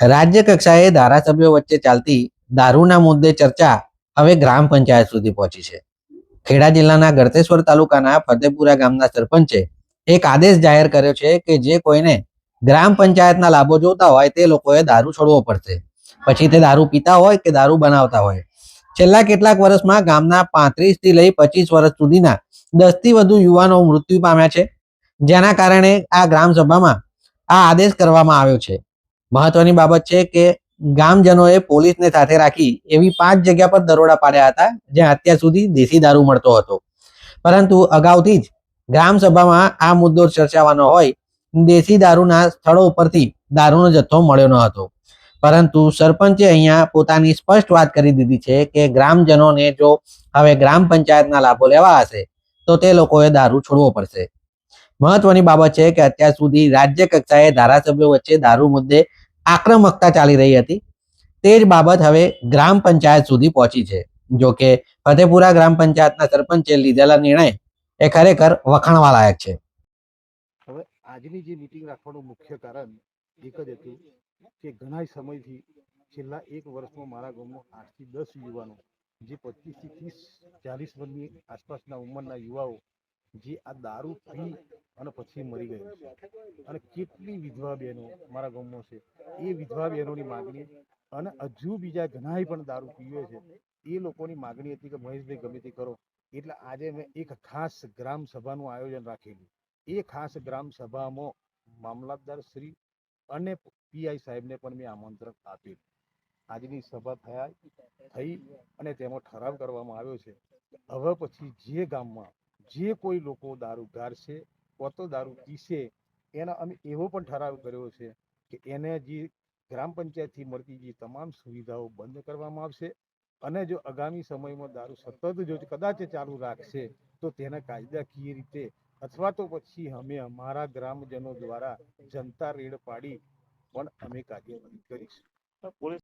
રાજ્ય કક્ષાએ ધારાસભ્યો વચ્ચે ચાલતી દારૂના મુદ્દે ચર્ચા હવે ગ્રામ પંચાયત સુધી પહોંચી છે. ખેડા જિલ્લાના ગળતેશ્વર તાલુકાના ફતેપુરા ગામના સરપંચે એક આદેશ જાહેર કર્યો છે કે જે કોઈને ગ્રામ પંચાયતના લાભો જોતા હોય તે લોકોએ દારૂ છોડવો પડશે. પછી તે દારૂ પીતા હોય કે દારૂ બનાવતા હોય. છેલ્લા કેટલાક વર્ષમાં ગામના પાંત્રીસથી લઈ પચીસ વર્ષ સુધીના દસથી વધુ યુવાનો મૃત્યુ પામ્યા છે. જેના કારણે આ ગ્રામ સભામાં આ આદેશ કરવામાં આવ્યો છે. મહત્વની બાબત છે કે ગામજનોએ પોલીસને સાથે રાખી એવી પાંચ જગ્યા પર દરોડા પાડ્યા હતા, જ્યાં અત્યાર સુધી દેશી દારૂ મળતો હતો. પરંતુ અગાઉથી જ ગ્રામસભામાં આ મુદ્દો ચર્ચાવાનો હોય, દેશી દારૂના સ્થળો ઉપરથી દારૂનો જથ્થો મળ્યો ન હતો. પરંતુ સરપંચે અહીંયા પોતાની સ્પષ્ટ વાત કરી દીધી છે કે ગ્રામજનોને જો હવે ગ્રામ પંચાયતના લાભો લેવા હશે, તો તે લોકોએ દારૂ છોડવો પડશે. મહત્વની બાબત છે કે અત્યાર સુધી રાજ્ય કક્ષાએ ધારાસભ્યો વચ્ચે દારૂ મુદ્દે આક્રમકતા ચાલી રહી હતી. તે જ બાબત હવે ગ્રામ પંચાયત સુધી પહોંચી છે. જો કે ફતેપુરા ગ્રામ પંચાયતના સરપંચે લીધેલા નિર્ણય એ ખરેખર વખાણવા લાયક છે. હવે આજની જે મિટિંગ રાખવાનું મુખ્ય કારણ એક જ હતું કે ઘણા સમયથી છેલ્લા એક વર્ષમાં મારા ગામમાં આઠથી દસ યુવાનો, જે પચીસથી ત્રીસ, ચાલીસ વર્ષની આસપાસના ઉંમરના યુવાઓ જે આ દારૂ પી અને પછી મરી ગયું છે. અને કેટલી વિધવા બહેનો મારા ગામમાં છે. એ વિધવા બહેનોની માગણી અને હજુ બીજા ઘણાય પણ દારૂ પીવે છે. એ લોકોની માગણી હતી કે મહેશભાઈ ગમે તે કરો. એટલે આજે મેં એક ખાસ ગ્રામ સભાનું આયોજન રાખેલું. એ ખાસ ગ્રામ સભામાં મામલતદાર શ્રી અને પીઆઈ સાહેબને પણ મેં આમંત્રણ આપેલું આજની સભા થયા, થઈ અને તેમાં ઠરાવ કરવામાં આવ્યો છે. હવે પછી જે ગામમાં જે કોઈ લોકો દારૂ ગારશે, પોતો દારૂ પીશે, એના અમે એવો પણ ઠરાવ કર્યો છે કે એને જે ગ્રામ પંચાયતથી મળતી જે તમામ સુવિધાઓ બંધ કરવામાં આવશે અને જો આગામી સમયમાં દારૂ સતત જો કદાચ ચાલુ રાખશે, તો તેના કાયદાકીય રીતે અથવા તો પછી અમે અમારા ગ્રામજનો દ્વારા જનતા રેડ પાડી પણ અમે કાર્યવાહી કરીશું.